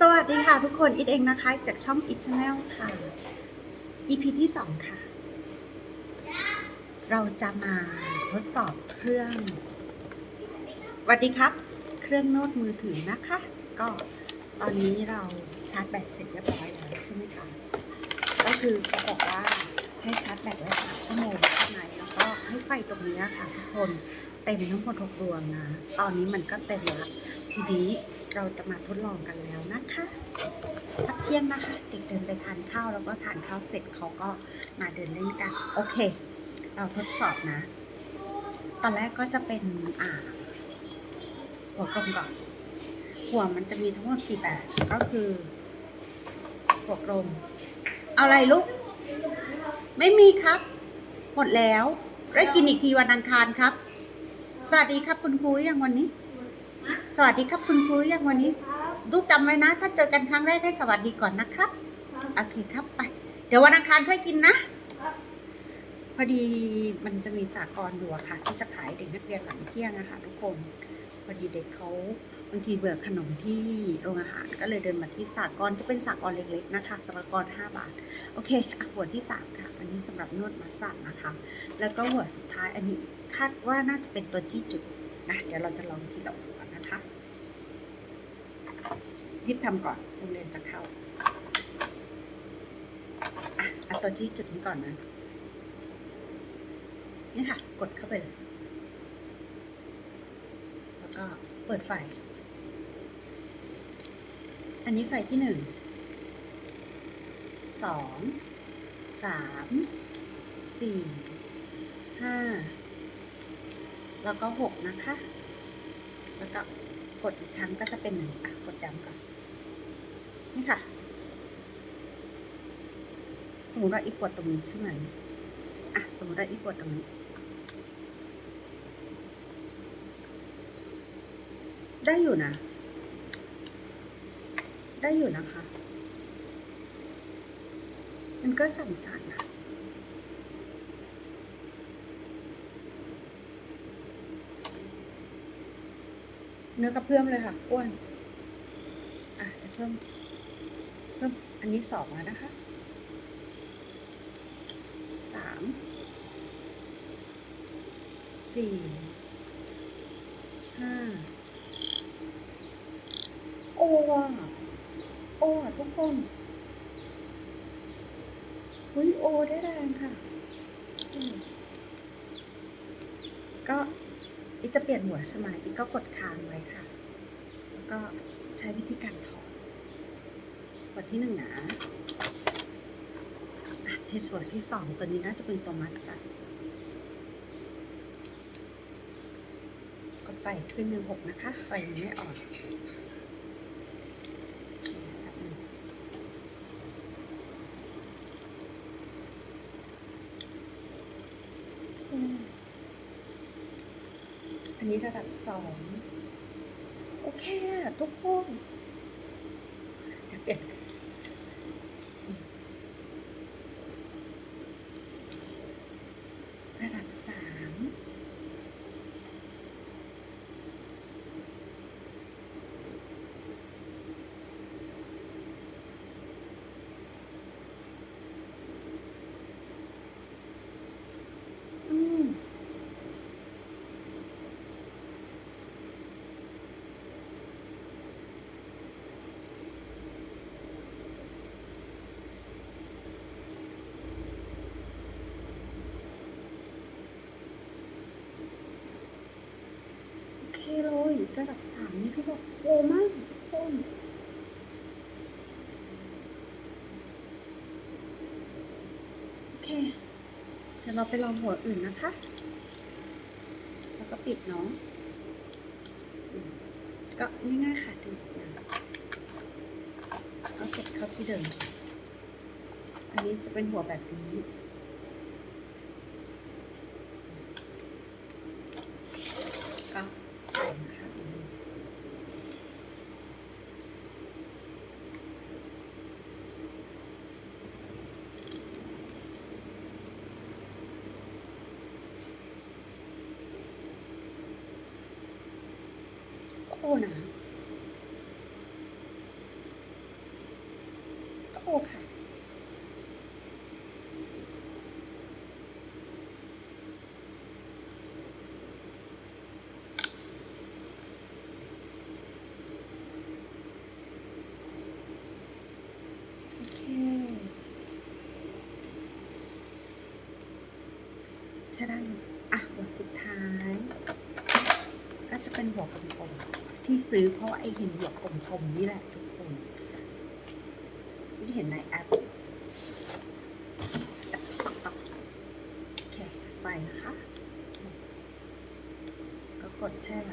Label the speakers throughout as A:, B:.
A: สวัสดีค่ะทุกคนอิดเองนะคะ จากช่องอิ c ช a n แนลค่ะ EP ที่2ค่ะ เราจะมาทดสอบเครื่องสวัสดีครับ เครื่องโน้ตมือถือนะคะ ก็ตอนนี้เราชาร์จแบตเสร็จเรียบร้อยแล้วใช่ไหมคะก็คือเขาบอกว่าให้ชาร์จแบตไว้สามชั่วโมงใช่ไหมแล้วก็ให้ไฟตรงนี้ค่ะทุกคนเต็มทั้งหมดหกดวงนะ ตอนนี้มันก็เต็มแล้วทีนี้ เราจะมาทดลองกันแล้วนะคะพักเที่ยงนะคะ เด็กเดินไปทานข้าวแล้วก็ทานข้าวเสร็จเขาก็มาเดินเล่นกัน โอเค เราทดสอบนะ ตอนแรกก็จะเป็นอ่าหัวกลมก่อน หัวมันจะมีทั้งหมดสี่แบบ ก็คือหัวกลม เอาอะไรลูก ไม่มีครับ หมดแล้วได้กินอีกทีวันอังคารครับ สวัสดีครับคุณครูยังวันนี้ สวัสดีครับคุณครูยังวันนี้ลูกจำไว้นะ ถ้าเจอกันครั้งแรกให้สวัสดีก่อนนะครับ โอเคครับไป เดี๋ยววันอังคารค่อยกินนะ พอดีมันจะมีสากลอยู่อะค่ะ ที่จะขายเด็กนักเรียนหลังเที่ยงอะค่ะทุกคน พอดีเด็กเขาบางทีเบื่อขนมที่โรงอาหารก็เลยเดินมาที่สากลจะเป็นสากลเล็กๆนะคะสากล5บาท โอเคอะหัวที่สามค่ะ อันนี้สำหรับนวดมัสสันนะคะ แล้วก็หัวสุดท้ายอันนี้คาดว่าน่าจะเป็นตัวจี้จุดนะ เดี๋ยวเราจะลองทีละ หัวนะคะรีบทำก่อนโรงเรียนจะเข้าอะเอาตัวจี้จุดนี้ก่อนนะนี่ค่ะ กดเข้าไปเลยแล้วก็เปิดไฟ อันนี้ไฟที่หนึ่งสองสามสี่ห้าแล้วก็หกนะคะ แล้วก็กดอีกครั้งก็จะเป็นหนึ่งอะ กดย้ำก่อน นี่ค่ะ สมมติว่าอีกกดตรงนี้ใช่ไหมอะสมมติว่าอีกกดตรงนี้ได้อยู่นะ ได้อยู่นะคะ มันก็สั่นๆนะเนื้อกระเพื่อมเลยค่ะอ้วน อะจะเพิ่มเพิ่ม อันนี้สองแล้วนะคะสามสี่ห้าโอ้อะโอ้ทุกคนเฮ้ยโอได้แรงค่ะ ก็อีจะเปลี่ยนหัวสมัยอีกก็กดค้างไว้ค่ะ แล้วก็ใช้วิธีการถอด หัวที่หนึ่งนะเทสหัวที่สองตัวนี้น่าจะเป็นตัวมัสซัสกดไฟขึ้นหนึ่งหกนะคะไฟไม่ออนอืมอันนี้ระดับสองโอเคทุกคนเดี๋ยวเปลี่ยนกันอืมระดับสามอืม โอเคเลย ระดับสามนี่คือแบบโอ้มากทุกคนโอเค เดี๋ยวเราไปลองหัวอื่นนะคะ แล้วก็ปิดเนาะอืมก็ง่ายๆค่ะดูเอาเก็บเข้าที่เดิม อันนี้จะเป็นหัวแบบนี้ โอหนะก็โอค่ะ โอเค ใช่ได้อยู่อะบสุดท้าย ก็จะเป็นหัวกลมๆ ที่ซื้อเพราะไอเห็นหัวกลมๆนี่แหละทุกคนที่เห็นในแอปโอเคใส่นะคะ ก็กดแช่ไหม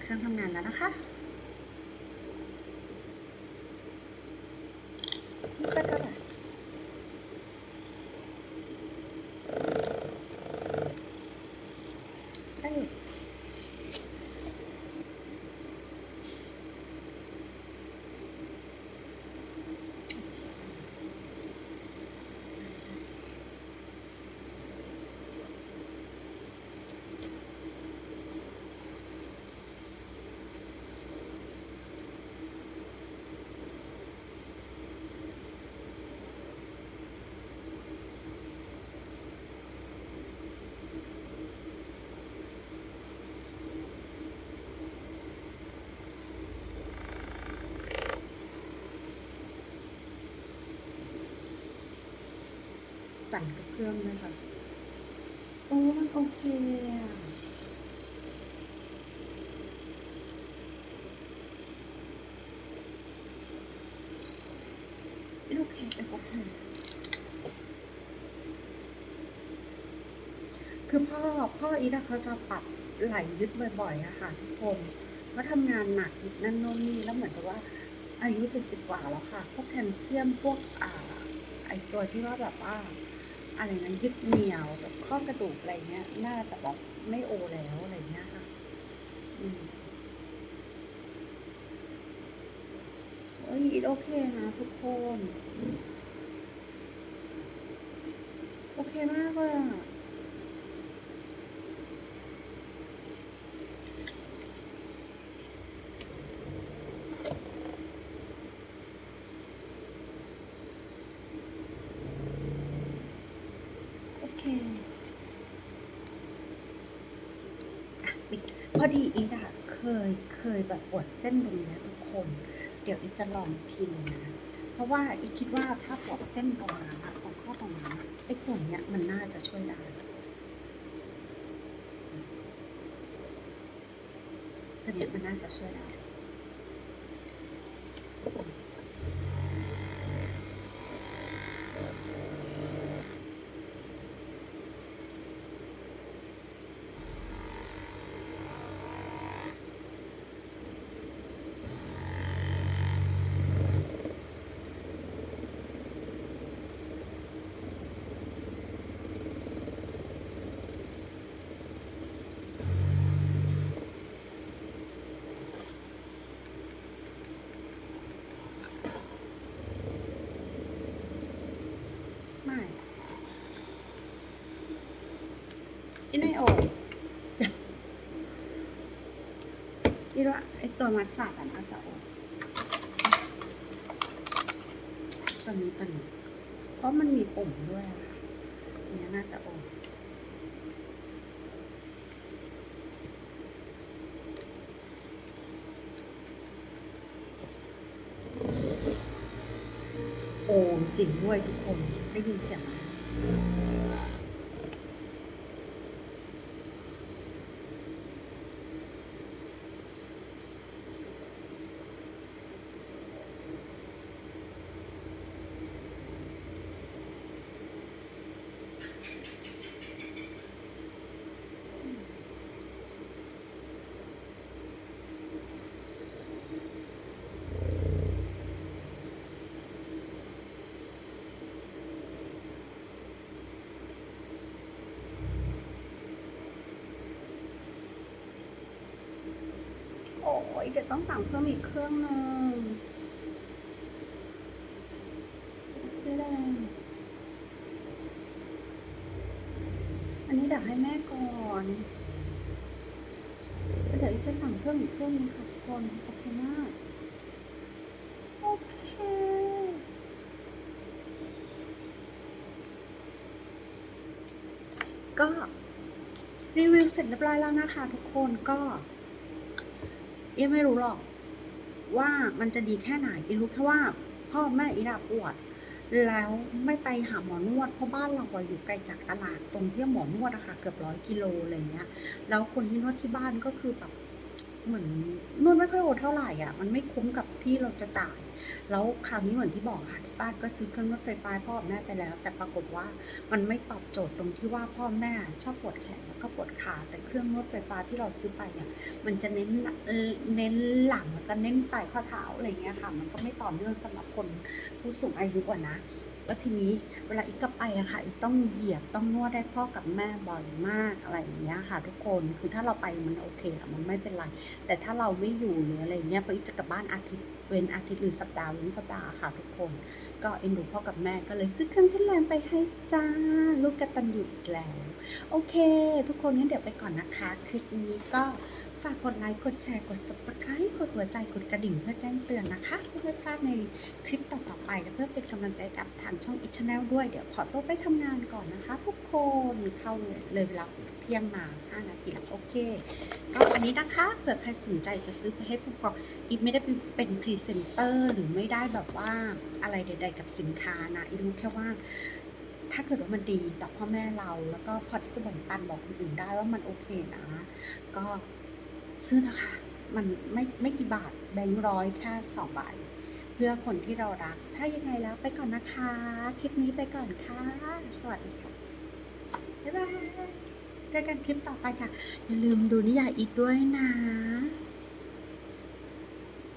A: เครื่องทำงานแล้วนะคะ สั่นกับเครื่องเลยค่ะ โอ้มันโอเคอะโอเคเป็นโอเคคือพ่อพ่ออีทอะเขาจะปรับไหลยึดบ่อยๆอะค่ะทุกคนเขาทำงานหนักอีกนั่นโน่นนี่แล้วเหมือนกับว่า อายุเจ็ดสิบกว่าแล้วค่ะ พวกแคลเซียมพวกอ่าไอตัวที่ว่าแบบว่า อะไรนะยึดเหนี่ยวแบบข้อกระดูกอะไรเงี้ย น่าจะแบบไม่โอแล้วอะไรเงี้ยค่ะอืมโอ้ยอีทโอเคนะทุกคน โอเคมากเลยอะ โอเคอะปิด พอดีอีดอะเคยเคยแบบปวดเส้นตรงเนี้ยทุกคน เดี๋ยวอีจะลองอีกทีนึงนะ เพราะว่าอีคิดว่าถ้าปวดเส้นตรงนั้นอะตรงข้อตรงนั้นอะไอ้ตรงเนี้ยมันน่าจะช่วยได้ตัวเนี้ยมันน่าจะช่วยได้ ไม่ อีไม่โออีว่าไอตัวมัดสับอันอาจจะโอตัวนี้ตัวนี้เพราะมันมีปุ่มด้วยอะค่ะเนี้ยน่าจะโอโอจริงด้วยทุกคนได้ยินเสียงไหมโอ้ยเดี๋ยวต้องสั่งเพิ่มอีกเครื่องหนึ่งไม่ได้อันนี้เดี๋ยวให้แม่ก่อนเดี๋ยวจะสั่งเพิ่มอีกเครื่องหนึงค่ะทุกคนโอเคมากโอเคก็รีวิวเสร็จเรียบร้อยแล้วนะคะทุกคนก็ เออไม่รู้หรอก ว่ามันจะดีแค่ไหนเอีรู้แค่ว่า พ่อแม่อีดาปวด แล้วไม่ไปหาหมอนวดเพราะบ้านเราอะอยู่ไกลจากตลาดตรงที่หมอนวดอะค่ะเกือบร้อยกิโลอะไรเงี้ย แล้วคนที่นวดที่บ้านก็คือแบบ เหมือนนวดไม่ค่อยโอเท่าไหร่อะ มันไม่คุ้มกับที่เราจะจ่าย แล้วคราวนี้เหมือนที่บอกค่ะที่บ้านก็ซื้อเครื่องนวดไฟฟ้าพ่อแม่ไปแล้ว แต่ปรากฏว่ามันไม่ตอบโจทย์ตรงที่ว่าพ่อแม่ชอบปวดแขนแล้วก็ปวดขาแต่เครื่องนวดไฟฟ้าที่เราซื้อไปเนี่ยมันจะเน้นเน้นหลังแล้วก็เน้นปลายข้อเท้าอะไรเงี้ยค่ะ มันก็ไม่ต่อเนื่องสำหรับคนผู้สูงอายุอะนะ แล้วทีนี้เวลาอีกกลับไปอะค่ะอีกต้องเหยียบต้องนวดได้พ่อกับแม่บ่อยมากอะไรอย่างเงี้ยค่ะ ทุกคนคือถ้าเราไปมันโอเคอะมันไม่เป็นไร แต่ถ้าเราไม่อยู่หรืออะไรเงี้ยไปจะกลับบ้านอาทิตย์เว้นอาทิตย์หรือสัปดาห์เว้นสัปดาห์ค่ะ ทุกคน ก็เอ็นดูพ่อกับแม่ก็เลยซื้อเครื่องที่แรงไปให้จ้าลูกกระตันหยุดแล้ว โอเค ทุกคนงั้นเดี๋ยวไปก่อนนะคะ คลิปนี้ก็ ฝากกดไลค์ กดแชร์ กด subscribe กดหัวใจ กดกระดิ่งเพื่อแจ้งเตือนนะคะเพื่อไม่พลาดในคลิปต่อๆไปและเพื่อเป็นกำลังใจกับทางช่อง i c h a n n e l ด้วย เดี๋ยวขอตัวไปทำงานก่อนนะคะทุกคนเข้าเลยเลยเวลาเที่ยงมา 5 นาทีแล้วโอเคก็อันนี้นะคะเผื่อใครสนใจจะซื้อไปให้ผู้ปกครองอีฟไม่ได้เป็นพรีเซนเตอร์หรือไม่ได้แบบว่าอะไรใด ๆ กับสินค้านะอีรู้แค่ว่าถ้าเกิดว่ามันดีต่อพ่อแม่เรา แล้วก็พอที่จะแบ่งปันบอกคนอื่นได้ว่ามันโอเคนะ ก็ ซื้อนะคะมันไม่ไม่กี่บาทแบงค์ร้อยแค่สองใบเพื่อคนที่เรารัก ถ้ายังไงแล้วไปก่อนนะคะ คลิปนี้ไปก่อนค่ะ สวัสดีค่ะ บ๊ายบาย เจอกันคลิปต่อไปค่ะ อย่าลืมดูนิยายอีกด้วยนะ